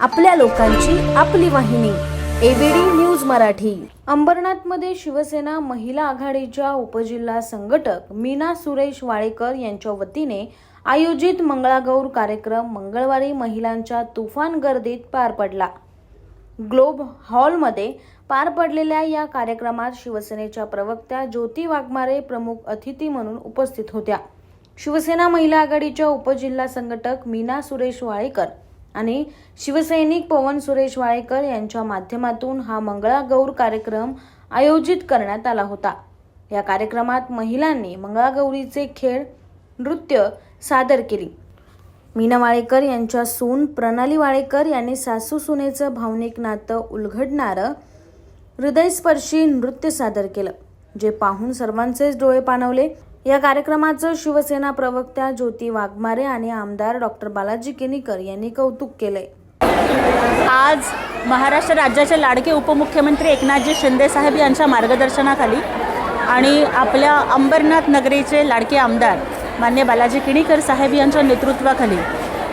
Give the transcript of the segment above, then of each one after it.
आपल्या लोकांची आपली वाहिनी. A B D news Marathi. अंबरनाथमध्ये शिवसेना महिला आघाडीच्या उपजिल्हा संघटक मीना सुरेश वाळेकर यांच्या वतीने आयोजित मंगळागौर कार्यक्रम मंगळवारी महिलांच्या तुफान गर्दीत पार पडला. ग्लोब हॉलमध्ये पार पडलेल्या या कार्यक्रमात शिवसेनेच्या प्रवक्त्या ज्योती वाघमारे प्रमुख अतिथी म्हणून उपस्थित होत्या. शिवसेना महिला आघाडीच्या उपजिल्हा संघटक मीना सुरेश वाळेकर आणि शिवसैनिक पवन सुरेश वाळेकर यांच्या माध्यमातून हा मंगळागौर कार्यक्रम आयोजित करण्यात आला होता. या कार्यक्रमात महिलांनी मंगळागौरीचे खेळ नृत्य सादर केली. मीना वाळेकर यांच्या सून प्रणाली वाळेकर यांनी सासू सुनेचं भावनिक नातं उलघडणारं हृदयस्पर्शी नृत्य सादर केलं जे पाहून सर्वांचेच डोळे पाणवले. या कार्यक्रमाचं शिवसेना प्रवक्त्या ज्योती वाघमारे आणि आमदार डॉक्टर बालाजी केनीकर यांनी कौतुक केलंय. आज महाराष्ट्र राज्याचे लाडके उपमुख्यमंत्री एकनाथजी शिंदे साहेब यांच्या मार्गदर्शनाखाली आणि आपल्या अंबरनाथ नगरीचे लाडके आमदार मान्य बालाजी किणीकर साहेब यांच्या नेतृत्वाखाली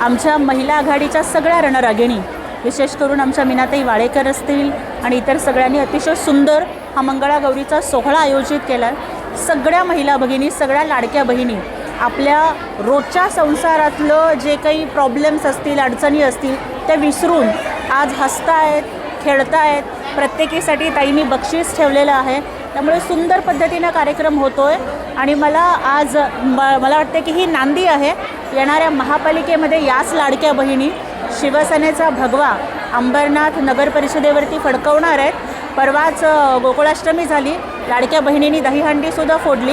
आमच्या महिला आघाडीच्या सगळ्या रणरागिणी विशेष करून आमच्या मीनाताई वाळेकर असतील आणि इतर सगळ्यांनी अतिशय सुंदर हा मंगळागौरीचा सोहळा आयोजित केला सगळ्या महिला भगिनी सगळ्या लाडक्या बहिणी आपल्या रोजच्या संसारातलं जे काही प्रॉब्लेम्स असतील अडचणी असतील त्या विसरून आज हसतायत खेळतायत प्रत्येकीसाठी ताईंनी बक्षीस ठेवलेलं आहे. त्यामुळे सुंदर पद्धतीनं कार्यक्रम होतो आहे आणि मला आज म मला वाटते की ही नांदी आहे. येणाऱ्या महापालिकेमध्ये याच लाडक्या बहिणी शिवसेनेचा भगवा अंबरनाथ नगर परिषदेवरती फडकवणार आहेत. परवाच गोकुळाष्टमी झाली. लाडक्या बहिणींनी दहीहंडीसुद्धा फोडली.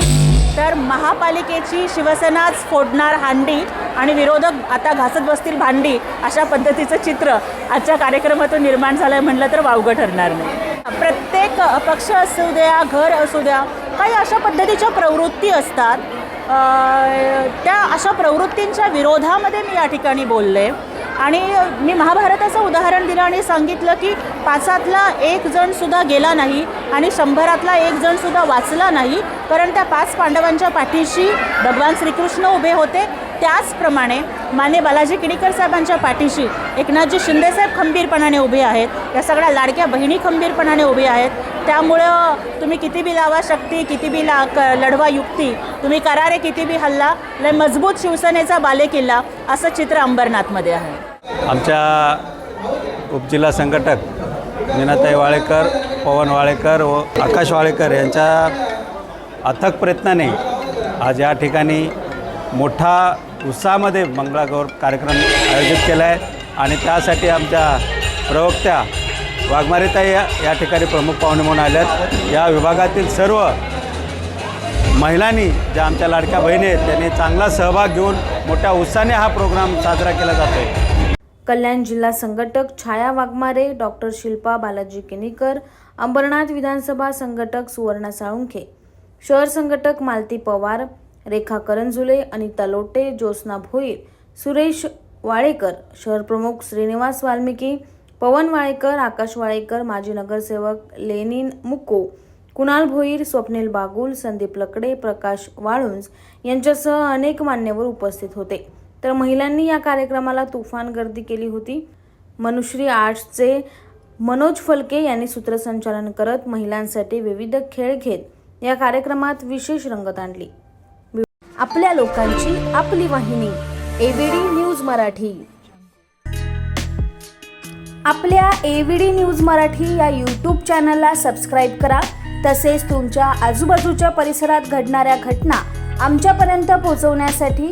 तर महापालिकेची शिवसेनाच फोडणार हांडी आणि विरोधक आता घासत बसतील भांडी अशा पद्धतीचं चित्र आजच्या कार्यक्रमातून निर्माण झालं आहे म्हटलं तर वावगं ठरणार नाही. प्रत्येक पक्ष असू द्या घर असू द्या काही अशा पद्धतीच्या प्रवृत्ती असतात. त्या अशा प्रवृत्तींच्या विरोधामध्ये मी या ठिकाणी बोलले. आणि मी महाभारताचं उदाहरण दिलं आणि सांगितलं की पाचातला एक जणसुद्धा गेला नाही आणि शंभरातला एक जणसुद्धा वाचला नाही कारण त्या पाच पांडवांच्या पाठीशी भगवान श्रीकृष्ण उभे होते. त्याचप्रमाणे माने बालाजी किडीकर साहेबांच्या पाठीशी एकनाथजी शिंदेसाहेब खंबीरपणाने उभे आहेत. या सगळ्या लाडक्या बहिणी खंबीरपणाने उभे आहेत. त्यामुळं तुम्ही किती बी लावा शक्ती किती बी ला क लढवा युक्ती तुम्ही करारे किती बी हल्ला लय मजबूत शिवसेनेचा बालेकिल्ला असं चित्र अंबरनाथमध्ये आहे. आमच्या उपजिल्हा संघटक मीनाताई वाळेकर पवन वाळेकर व आकाश वाळेकर यांच्या अथक प्रयत्नाने आज या ठिकाणी मोठा उत्साहामध्ये मंगळागौर कार्यक्रम आयोजित केला आहे. आणि त्यासाठी आमच्या प्रवक्त्या वाघमारेताई या या ठिकाणी प्रमुख पाहुणे म्हणून आल्यात या विभागातील सर्व महिलांनी ज्या आमच्या लाडक्या बहिणी आहेत त्यांनी चांगला सहभाग घेऊन मोठ्या उत्साहाने हा प्रोग्राम साजरा केला जातो आहे कल्याण जिल्हा संघटक छाया वाघमारे डॉक्टर शिल्पा बालाजी किनीकर अंबरनाथ विधानसभा संघटक सुवर्णा साळुंखे शहर संघटक मालती पवार रेखा करंजुले अनिता लोटे ज्योत्स्ना भोईर सुरेश वाळेकर शहर प्रमुख श्रीनिवास वाल्मिकी पवन वाळेकर आकाश वाळेकर माजी नगरसेवक लेनिन मुक्को कुणाल भोईर स्वप्नील बागुल संदीप लकडे प्रकाश वाळुंज यांच्यासह अनेक मान्यवर उपस्थित होते. तर महिलांनी या कार्यक्रमाला तुफान गर्दी केली होती. मनुश्री आर्ट्सचे मनोज फलके यांनी सूत्रसंचालन करत महिलांसाठी विविध खेळ घेत या कार्यक्रमात विशेष रंगत आणली. आपल्या लोकांची आपली वाहिनी एबीडी न्यूज मराठी. आपल्या एव्हीडी न्यूज मराठी या यूट्यूब चॅनलला सबस्क्राईब करा. तसेच तुमच्या आजूबाजूच्या परिसरात घडणाऱ्या घटना आमच्यापर्यंत पोहोचवण्यासाठी